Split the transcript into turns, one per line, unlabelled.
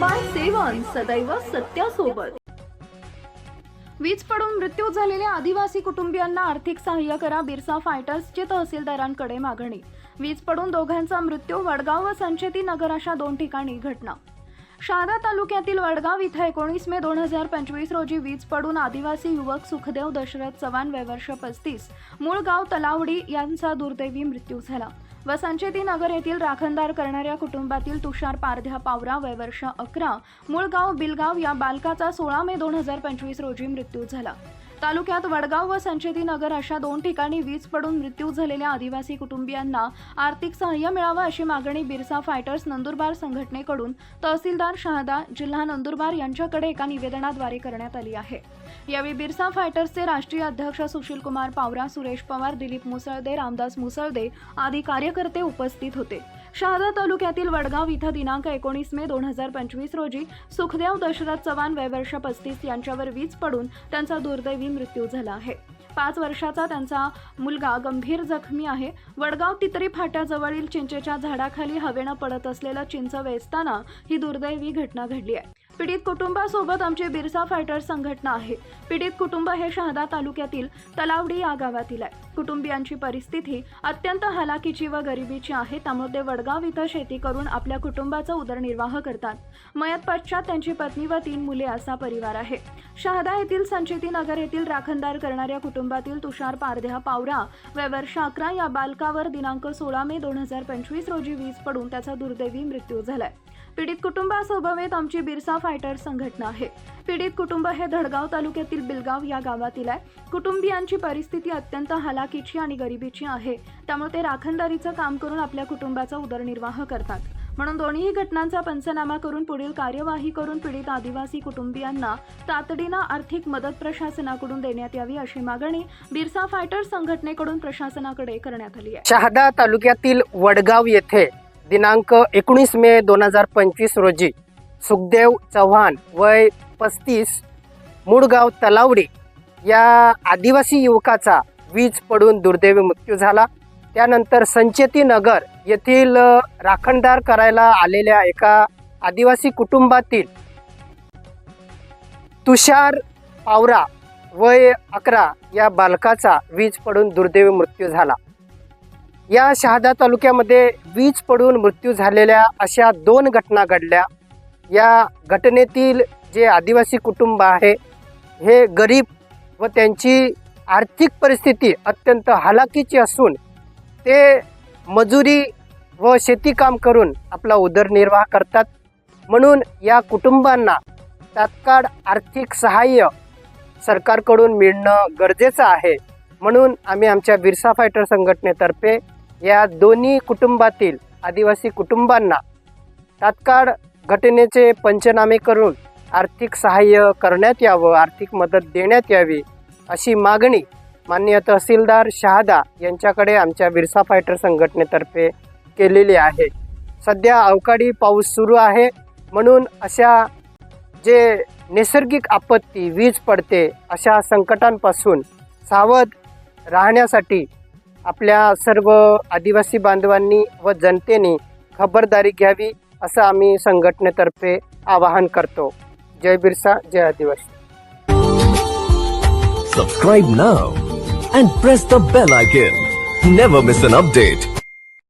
सदैव सत्यासोबत. वीज पडून मृत्यू झालेल्या आदिवासी कुटुंबियांना आर्थिक सहाय्य करा बिरसा फायटर्सचे तहसीलदारांकडे मागणी. वीज पडून दोघांचा मृत्यू वडगाव व संचेती नगर अशा दोन ठिकाणी घटना. शहादा तालुक्यातील वडगाव इथं एकोणीस मे दोन हजार पंचवीस रोजी वीज पडून आदिवासी युवक सुखदेव दशरथ चव्हाण वय वर्ष पस्तीस मूळ गाव तलावडी यांचा दुर्दैवी मृत्यू झाला. व संचेती नगर येथील राखणदार करणाऱ्या कुटुंबातील तुषार पारध्या पावरा वय वर्ष अकरा मूळ गाव बिलगाव या बालकाचा सोळा मे दोन हजार पंचवीस रोजी मृत्यू झाला. तालुक्यात वडगाव व संचेती नगर अशा दोन ठिकाणी वीज पडून मृत्यू झालेल्या आदिवासी कुटुंबियांना आर्थिक सहाय्य मिळावं अशी मागणी बिरसा फायटर्स नंदुरबार संघटनेकडून तहसीलदार शहादा जिल्हा नंदुरबार यांच्याकडे एका निवेदनाद्वारे करण्यात आली आहे. यावेळी बिरसा फायटर्सचे राष्ट्रीय अध्यक्ष सुशील कुमार पावरा सुरेश पवार दिलीप मुसळदे रामदास मुसळदे आदी कार्यकर्ते उपस्थित होते. शहादा तालुक्यातील वडगाव इथं दिनांक एकोणीस मे दोन हजार पंचवीस रोजी सुखदेव दशरथ चव्हाण वय वर्ष पस्तीस यांच्यावर वीज पडून त्यांचा दुर्दैवी मृत्यू झाला आहे. पाच वर्षाचा त्यांचा मुलगा गंभीर जखमी आहे. वडगाव तितरी फाट्याजवळील चिंचेच्या झाडाखाली हवेनं पडत असलेलं चिंच वेचताना ही दुर्दैवी घटना घडली आहे. पीडित कुटुंबासोबत आमची बिरसा फायटर्स संघटना आहे. पीडित कुटुंब हे शहादा तालुक्यातील तलावडी या गावातील आहे. कुटुंबियांची परिस्थिती अत्यंत हलाखीची व गरिबीची आहे. त्यामुळे ते वडगाव इथं शेती करून आपल्या कुटुंबाचा उदरनिर्वाह करतात. मयत पश्चात त्यांची पत्नी व तीन मुले असा परिवार आहे. शहादा येथील संचेती नगर येथील राखणदार करणाऱ्या कुटुंबातील तुषार पारध्या पावरा व वर्ष अकरा या बालकावर दिनांक सोळा मे दोन हजार पंचवीस रोजी वीज पडून त्याचा दुर्दैवी मृत्यू झालाय. पीडित कुटुंबासोबत आमची बिरसा फायटर संघटना आहे. पीडित कुटुंब हे धडगाव तालुक्यातील बिलगाव या गावातील आहे. कुटुंबियांची परिस्थिती अत्यंत हलाखीची आणि गरिबीची आहे. त्यामुळे ते राखणदारीचं काम करून आपल्या कुटुंबाचा उदरनिर्वाह करतात. म्हणून दोन्ही घटनांचा पंचनामा करून पुढील कार्यवाही करून पीडित आदिवासी कुटुंबियांना तातडीनं आर्थिक मदत प्रशासनाकडून देण्यात यावी अशी मागणी बिरसा फायटर संघटनेकडून प्रशासनाकडे करण्यात आली आहे.
शहादा तालुक्यातील वडगाव येथे दिनांक एकोणीस मे दोन हजार पंचवीस रोजी सुखदेव चव्हाण वय पस्तीस मूळगाव तलावडी या आदिवासी युवकाचा वीज पडून दुर्दैवी मृत्यू झाला. त्यानंतर संचेती नगर येथील राखणदार करायला आलेल्या एका आदिवासी कुटुंबातील तुषार पावरा वय अकरा या बालकाचा वीज पडून दुर्दैवी मृत्यू झाला. या शहादा तालुक्यामध्ये वीज पडून मृत्यू झालेल्या अशा दोन घटना घडल्या. या घटनेतील जे आदिवासी कुटुंब आहे हे गरीब व त्यांची आर्थिक परिस्थिती अत्यंत हालाकीची असून ते मजुरी व शेतीकाम करून आपला उदरनिर्वाह करतात. म्हणून या कुटुंबांना तात्काळ आर्थिक सहाय्य सरकारकडून मिळणं गरजेचं आहे. म्हणून आम्ही आमच्या बिरसा फायटर संघटनेतर्फे या दोन्ही कुटुंबातील आदिवासी कुटुंबांना तात्काळ घटनेचे पंचनामे करून आर्थिक सहाय्य करण्यात यावं आर्थिक मदत देण्यात यावी अशी मागणी मान्य तहसीलदार शहादा यांच्याकडे आमच्या बिरसा फायटर संघटनेतर्फे केलेली आहे. सध्या अवकाळी पाऊस सुरू आहे. म्हणून अशा जे नैसर्गिक आपत्ती वीज पडते अशा संकटांपासून सावध राहण्यासाठी आपल्या सर्व आदिवासी बांधवांनी व जनतेने खबरदारी घ्यावी असं आम्ही संघटनेतर्फे आवाहन करतो. जय बिरसा जय आदिवासी.
Subscribe now and press the bell icon never miss an update